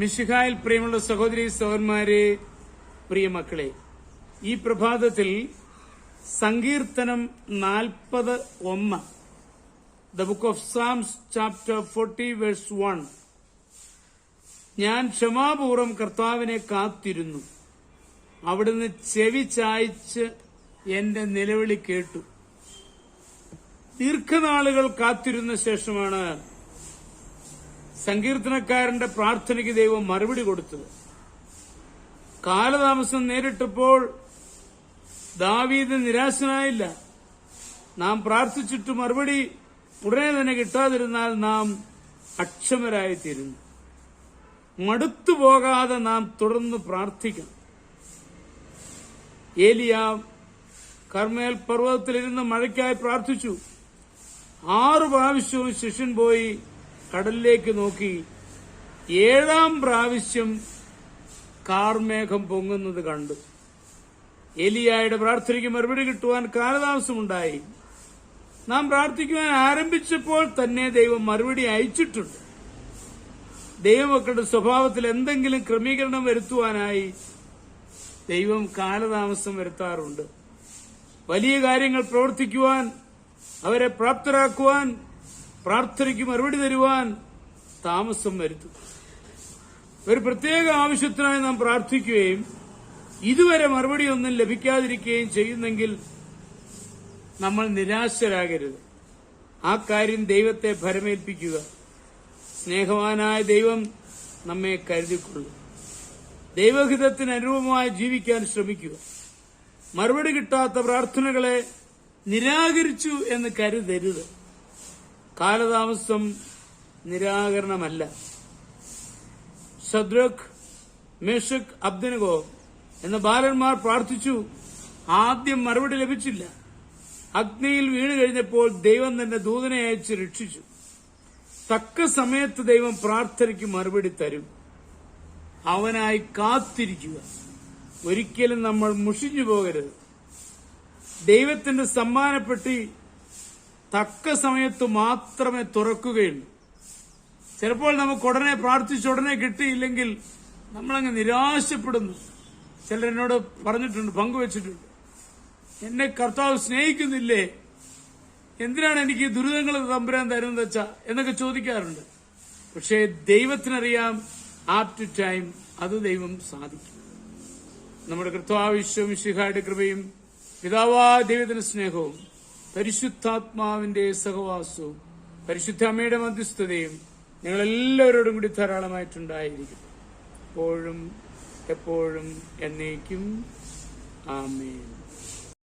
മിശിഹായിൽ പ്രിയമുള്ള സഹോദരി സഹോദരന്മാരെ പ്രിയ മക്കളെ ഈ പ്രഭാതത്തിൽ സങ്കീർത്തനം നാൽപ്പത് ഒന്ന് the book of Psalms chapter forty verse one ഞാൻ ക്ഷമാപൂർവം കർത്താവിനെ കാത്തിരുന്നു. അവിടുന്ന് ചെവി ചായച്ച് എന്റെ നിലവിളി കേട്ടു. ദീർഘനാളുകൾ കാത്തിരുന്ന ശേഷമാണ് സങ്കീർത്തനക്കാരന്റെ പ്രാർത്ഥനയ്ക്ക് ദൈവം മറുപടി കൊടുത്തത്. കാലതാമസം നേരിട്ടപ്പോൾ ദാവീദ് നിരാശനായില്ല. നാം പ്രാർത്ഥിച്ചിട്ട് മറുപടി ഉടനെ തന്നെ കിട്ടാതിരുന്നാൽ നാം അക്ഷമരായിത്തീരുന്നു. മടുത്തു പോകാതെ നാം തുടർന്ന് പ്രാർത്ഥിക്കണം. ഏലിയ കർമ്മേൽ പർവതത്തിലിരുന്ന് മഴയ്ക്കായി പ്രാർത്ഥിച്ചു. ആറു പ്രാവശ്യവും ശിഷ്യൻ പോയി കടലിലേക്ക് നോക്കി ഏഴാം പ്രാവശ്യം കാർമേഘം പൊങ്ങുന്നത് കണ്ടു. എലിയായുടെ പ്രാർത്ഥനയ്ക്ക് മറുപടി കിട്ടുവാൻ കാലതാമസമുണ്ടായി. നാം പ്രാർത്ഥിക്കുവാൻ ആരംഭിച്ചപ്പോൾ തന്നെ ദൈവം മറുപടി അയച്ചിട്ടുണ്ട്. ദൈവമക്കളുടെ സ്വഭാവത്തിൽ എന്തെങ്കിലും ക്രമീകരണം വരുത്തുവാനായി ദൈവം കാലതാമസം വരുത്താറുണ്ട്. വലിയ കാര്യങ്ങൾ പ്രവർത്തിക്കുവാൻ അവരെ പ്രാപ്തരാക്കുവാൻ പ്രാർത്ഥനയ്ക്ക് മറുപടി തരുവാൻ താമസം വരുത്തും. ഒരു പ്രത്യേക ആവശ്യത്തിനായി നാം പ്രാർത്ഥിക്കുകയും ഇതുവരെ മറുപടി ഒന്നും ലഭിക്കാതിരിക്കുകയും ചെയ്യുന്നെങ്കിൽ നമ്മൾ നിരാശരാകരുത്. ആ കാര്യം ദൈവത്തെ ഭരമേൽപ്പിക്കുക. സ്നേഹവാനായ ദൈവം നമ്മെ കരുതിക്കൊള്ളും. ദൈവഹിതത്തിന് അനുരൂപമായി ജീവിക്കാൻ ശ്രമിക്കുക. മറുപടി കിട്ടാത്ത പ്രാർത്ഥനകളെ നിരാകരിച്ചു എന്ന് കരുതരുത്. കാലതാമസം നിരാകരണമല്ല. സദ്രക് മേഷക് അബ്ദനഗോ എന്ന ബാലന്മാർ പ്രാർത്ഥിച്ചു ആദ്യം മറുപടി ലഭിച്ചില്ല. അഗ്നിയിൽ വീണു കഴിഞ്ഞപ്പോൾ ദൈവം തന്നെ ദൂതനെ അയച്ച് രക്ഷിച്ചു. തക്ക സമയത്ത് ദൈവം പ്രാർത്ഥനയ്ക്ക് മറുപടി തരും. അവനായി കാത്തിരിക്കുക. ഒരിക്കലും നമ്മൾ മുഷിഞ്ഞു പോകരുത് ദൈവത്തിന്റെ സമ്മാനപ്പെട്ടി തക്ക സമയത്ത് മാത്രമേ തുറക്കുകയുള്ളൂ. ചിലപ്പോൾ നമുക്ക് ഉടനെ പ്രാർത്ഥിച്ച് ഉടനെ കിട്ടിയില്ലെങ്കിൽ നമ്മളങ്ങ് നിരാശപ്പെടുന്നു. ചിലരെന്നോട് പറഞ്ഞിട്ടുണ്ട് പങ്കുവച്ചിട്ടുണ്ട്. എന്നെ കർത്താവ് സ്നേഹിക്കുന്നില്ലേ? എന്തിനാണ് എനിക്ക് ദുരിതങ്ങൾ തമ്പുരാൻ തരുന്നത് വെച്ചാ എന്നൊക്കെ ചോദിക്കാറുണ്ട്. പക്ഷേ ദൈവത്തിനറിയാം ആപ്റ്റ് ടൈം അത് ദൈവം സാധിക്കും. നമ്മുടെ കൃത്വാവിശ്വം ശിഖായുടെ കൃപയും പിതാവാ ദൈവത്തിന്റെ സ്നേഹവും പരിശുദ്ധാത്മാവിന്റെ സഹവാസവും പരിശുദ്ധ അമ്മയുടെ മധ്യസ്ഥതയും ഞങ്ങളെല്ലാവരോടും കൂടി ധാരാളമായിട്ടുണ്ടായിരിക്കും. എപ്പോഴും എപ്പോഴും എന്നേക്കും. ആമേൻ.